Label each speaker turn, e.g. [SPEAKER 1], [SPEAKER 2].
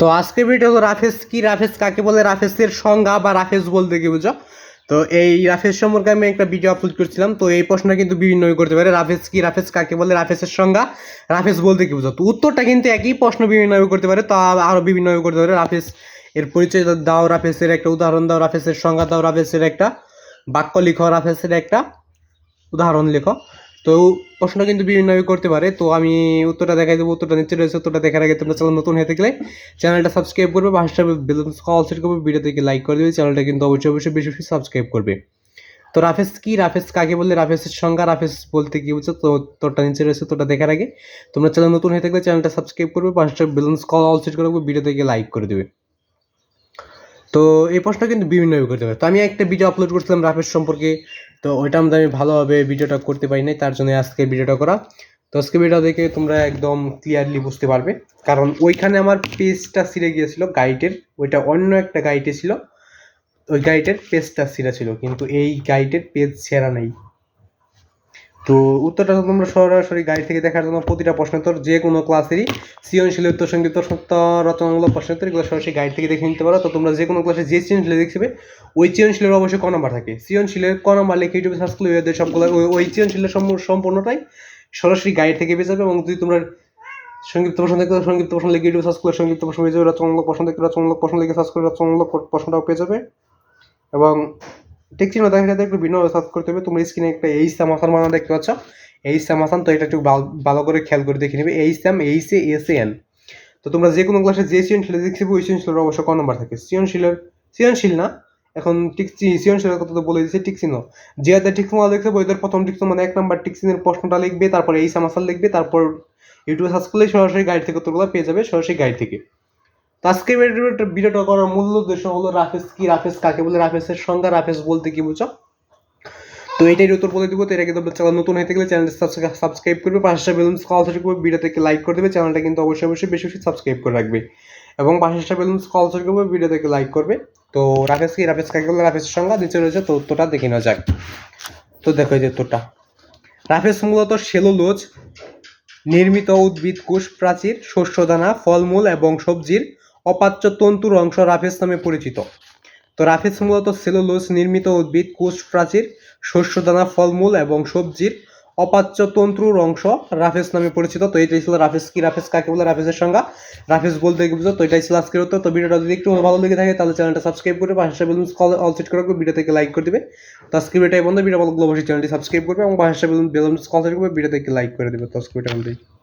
[SPEAKER 1] তো আজকে ভিডিও হলো রাফেজ কি? রাফেজ কাকে বলে? রাফেজের সংজ্ঞা বা রাফেজ বলতে কি বুঝো? তো এই রাফেজ সম্পর্কে আমি একটা ভিডিও আপলোড করছিলাম, তো এই প্রশ্নটা কিন্তু বিভিন্ন করতে পারে রাফেজ কি রাফেজ কাকে বলে রাফেজের সংজ্ঞা রাফেজ বলতে কি বুঝো? তো উত্তরটা কিন্তু একই, প্রশ্ন বিভিন্ন করতে পারে, তো আরও বিভিন্ন করতে পারে রাফেজ এর পরিচয় দাও রাফেজের একটা উদাহরণ দাও রাফেজের সংজ্ঞা দাও রাফেজের একটা বাক্য লিখো রাফেজের একটা উদাহরণ লেখো। তো প্রশ্ন কিন্তু বিভিন্নভাবে করতে পারে। তো আমি উত্তরটা দেখাই দেবো, উত্তরটা নিচে রয়েছে, উত্তরটা দেখার আগে তোমরা চ্যানেল নতুন হয়ে থাকলে চ্যানেলটা সাবস্ক্রাইব করবে বা হাসটা কল করবে ভিডিও থেকে লাইক করে দেবে, চ্যানেলটা কিন্তু অবশ্যই অবশ্যই বেশি বেশি সাবস্ক্রাইব করবে। তো রাফেস কি? রাফেজ কাকে বললে রাফেসের সংজ্ঞা, রাফেস বলতে কি বুঝছ? তো তোরটা নিচে রয়েছে তোরটা দেখার আগে তোমরা চ্যানেল নতুন হয়ে থাকলে চ্যানেলটা সাবস্ক্রাইব করবে পাঁচটা বেলুন কল অল সেট করবে ভিডিও থেকে লাইক করে দেবে। তো এই প্রশ্ন কিন্তু বিভিন্নভাবে করতে পারে। তো আমি একটা ভিডিও আপলোড করছিলাম রাফের সম্পর্কে। তো ওইটা আমাদের আমি ভালোভাবে ভিডিওটা করতে পারি নাই, তার জন্য আজকে ভিডিওটা করা। তো আজকে ভিডিও দেখে তোমরা একদম ক্লিয়ারলি বুঝতে পারবে। কারণ ওইখানে আমার পেজটা ছিঁড়ে গিয়েছিল গাইডের ওইটা অন্য একটা গাইডে ছিল। ওই গাইডের পেজটা ছিঁড়া ছিল, কিন্তু এই গাইডের পেজ ছেঁড়া নেই। তো উত্তরটা তোমরা সরাসরি গাইড থেকে দেখার জন্য প্রতিটা প্রশ্নোত্তর যে কোনো ক্লাসেরই সৃজনশীল উত্তর সংগীত রচনামূলক প্রশ্নোত্তর এগুলো সরাসরি গাইড থেকে দেখে নিতে পারো। তো তোমরা যে কোনো ক্লাসে যে সৃজনশীল দেখবে, ওই সৃজনশীলের অবশ্যই ক নাম্বার থাকে। সৃজনশীলের ক নাম্বার লিখে ইউটিউবে সার্চ করলে ওদের সবগুলো, ওই- ওই সৃজনশীলের সম্পূর্ণটাই সরাসরি গাইড থেকে পেয়ে যাবে এবং যদি তোমরা সংক্ষিপ্ত প্রশ্ন দেখতে সংক্ষিপ্ত প্রশ্ন লিখে ইউটিউবে সার্চ করলে সংক্ষিপ্ত প্রশ্ন পেয়ে যাবে, রচনামূলক প্রশ্ন দেখতে রচনামূলক প্রশ্ন লিখে সার্চ করে রচনামূলক প্রশ্নটাও পেয়ে যাবে। এবং ঠিক চিহ্ন দেখা যাতে একটু ভিন্নভাবে সার্চ করতে হবে। তোমরা স্ক্রিনে একটা এই স্যাম আসান বানানো দেখতে পাচ্ছ? এই স্যাম আসান, তো এটা একটু ভালো- করে খেয়াল করে দেখে নেবে। এই স্যাম এই সে এস এন। তো তোমরা যে কোনো ক্লাসে যে সৃজনশীল দেখবে ওই সৃজনশীলের অবশ্য ক নম্বর থাকে? সৃজনশীলের সৃজনশীল না? এখন টিক সৃজনশীলের কথা তো বলে দিচ্ছে টিক চিহ্ন যে হাতে টিক চিহ্ন দেখছে ওইদের প্রথম টিক মানে এক নাম্বার টিক প্রশ্নটা লিখবে, তারপর এই সামাসাল লিখবে, তারপর ইউটিউবে সার্চ করলে সরাসরি গাইড থেকে উত্তরগুলো পেয়ে যাবে, সরাসরি গাইড থেকে। তো আজকে ভিডিওটা করার মূল উদ্দেশ্য হলো রাফেজ কি, রাফেজ কাকে বলে, রাফেজের সংজ্ঞা, রাফেজ বলতে কি বুঝো তো এটাই উত্তর বলে দিব, তো এটা কিন্তু চ্যানেল নতুন হয়ে থাকলে চ্যানেলটা সাবস্ক্রাইব করবে পাঁচটা বেলুন কল সেট করবে ভিডিও থেকে লাইক করে দেবে, চ্যানেলটা কিন্তু অবশ্যই অবশ্যই বেশি বেশি সাবস্ক্রাইব করে রাখবে। এবং পাঁচটা বেলুন কল সেট করবে ভিডিও থেকে লাইক করবে। তো রাফেজ কি, রাফেজ কাকে বলে, রাফেজের সংজ্ঞা? নিচে রয়েছে, তো উত্তরটা দেখে নেওয়া যাক। তো দেখো এই যে উত্তরটা। রাফেজ মূলত সেলুলোজ, নির্মিত উদ্ভিদ কোষ, প্রাচীর শস্যদানা ফলমূল এবং সবজির অপাচ্য তন্তুর অংশ রাফেজ নামে পরিচিত। তো রাফেস মূলত সেলুলোজ নির্মিত উদ্ভিদ কোষ প্রাচীর, শস্যদানা, ফলমূল এবং সবজির অপাচ্য তন্তুর অংশ রাফেস নামে পরিচিত। তো এটাই ছিল রাফেজ কি, রাফেস কাকে বলে, রাফেসের সংজ্ঞা। রাফেস বলতে কি বুঝো তো এটাই ছিল আজকের উত্তর। তো ভিডিওটা যদি একটু ভালো লেগে থাকে, তাহলে চ্যানেলটা সাবস্ক্রাইব করে পাশে বেলুন অল সেট করে ভিডিও থেকে লাইক করে দেবে। তো আজকে ভিডিওটাই বন্ধ। ভিডিও ভালো অবশ্যই চ্যানেলটি সাবস্ক্রাইব করবে এবং পাশে বেলুন বেলুন কল সেট করবে। ভিডিও থেকে লাইক করে দেবে। তো আজকে ভিডিও